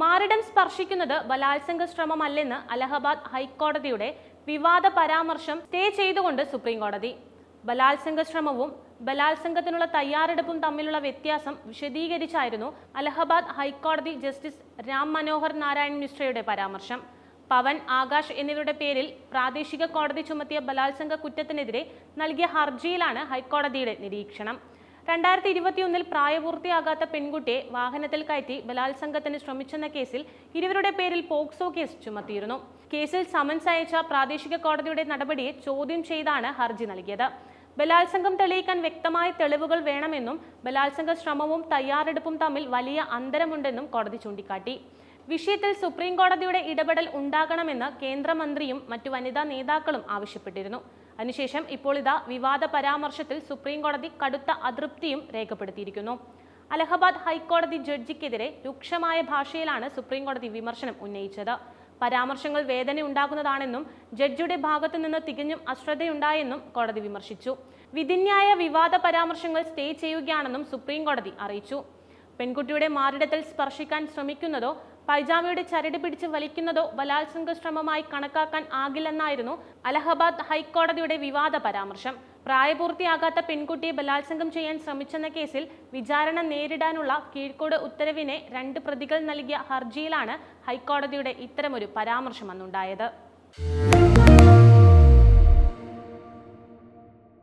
മാറിടം സ്പർശിക്കുന്നത് ബലാത്സംഗ ശ്രമമല്ലെന്ന് അലഹബാദ് ഹൈക്കോടതിയുടെ വിവാദ പരാമർശം സ്റ്റേ ചെയ്തുകൊണ്ട് സുപ്രീം കോടതി ബലാത്സംഗ ശ്രമവും ബലാത്സംഗത്തിനുള്ള തയ്യാറെടുപ്പും തമ്മിലുള്ള വ്യത്യാസം വിശദീകരിച്ചായിരുന്നു അലഹബാദ് ഹൈക്കോടതി ജസ്റ്റിസ് രാം മനോഹർ നാരായൺ മിശ്രയുടെ പരാമർശം. പവൻ ആകാശ് എന്നിവരുടെ പേരിൽ പ്രാദേശിക കോടതി ചുമത്തിയ ബലാത്സംഗ കുറ്റത്തിനെതിരെ നൽകിയ ഹർജിയിലാണ് ഹൈക്കോടതിയുടെ നിരീക്ഷണം. രണ്ടായിരത്തി ഇരുപത്തിയൊന്നിൽ പ്രായപൂർത്തിയാകാത്ത പെൺകുട്ടിയെ വാഹനത്തിൽ കയറ്റി ബലാത്സംഗത്തിന് ശ്രമിച്ചെന്ന കേസിൽ ഇരുവരുടെ പേരിൽ പോക്സോ കേസ് ചുമത്തിയിരുന്നു. കേസിൽ സമൻസ് അയച്ച പ്രാദേശിക കോടതിയുടെ നടപടിയെ ചോദ്യം ചെയ്താണ് ഹർജി നൽകിയത്. ബലാത്സംഗം തെളിയിക്കാൻ വ്യക്തമായ തെളിവുകൾ വേണമെന്നും ബലാത്സംഗ ശ്രമവും തയ്യാറെടുപ്പും തമ്മിൽ വലിയ അന്തരമുണ്ടെന്നും കോടതി ചൂണ്ടിക്കാട്ടി. വിഷയത്തിൽ സുപ്രീം കോടതിയുടെ ഇടപെടൽ ഉണ്ടാകണമെന്ന് കേന്ദ്രമന്ത്രിയും മറ്റു വനിതാ നേതാക്കളും ആവശ്യപ്പെട്ടിരുന്നു. അതിനുശേഷം ഇപ്പോൾ ഇതാ വിവാദ പരാമർശത്തിൽ സുപ്രീം കോടതി കടുത്ത അതൃപ്തിയും രേഖപ്പെടുത്തിയിരിക്കുന്നു. അലഹബാദ് ഹൈക്കോടതി ജഡ്ജിക്കെതിരെ രൂക്ഷമായ ഭാഷയിലാണ് സുപ്രീം കോടതി വിമർശനം ഉന്നയിച്ചത്. പരാമർശങ്ങൾ വേദന ഉണ്ടാകുന്നതാണെന്നും ജഡ്ജിയുടെ ഭാഗത്തു നിന്ന് തികഞ്ഞും അശ്രദ്ധയുണ്ടായെന്നും കോടതി വിമർശിച്ചു. വിധിന്യായ വിവാദ പരാമർശങ്ങൾ സ്റ്റേ ചെയ്യുകയാണെന്നും സുപ്രീം കോടതി അറിയിച്ചു. പെൺകുട്ടിയുടെ മാറിടത്തിൽ സ്പർശിക്കാൻ ശ്രമിക്കുന്നതോ പൈജാമയുടെ ചരട് പിടിച്ച് വലിക്കുന്നതോ ബലാത്സംഗ ശ്രമമായി കണക്കാക്കാൻ ആകില്ലെന്നായിരുന്നു അലഹബാദ് ഹൈക്കോടതിയുടെ വിവാദ പരാമർശം. പ്രായപൂർത്തിയാകാത്ത പെൺകുട്ടിയെ ബലാത്സംഗം ചെയ്യാൻ ശ്രമിച്ചെന്ന കേസിൽ വിചാരണ നേരിടാനുള്ള കീഴ്ക്കോട് ഉത്തരവിനെ രണ്ട് പ്രതികൾ നൽകിയ ഹർജിയിലാണ് ഹൈക്കോടതിയുടെ ഇത്തരമൊരു പരാമർശം അന്നുണ്ടായത്.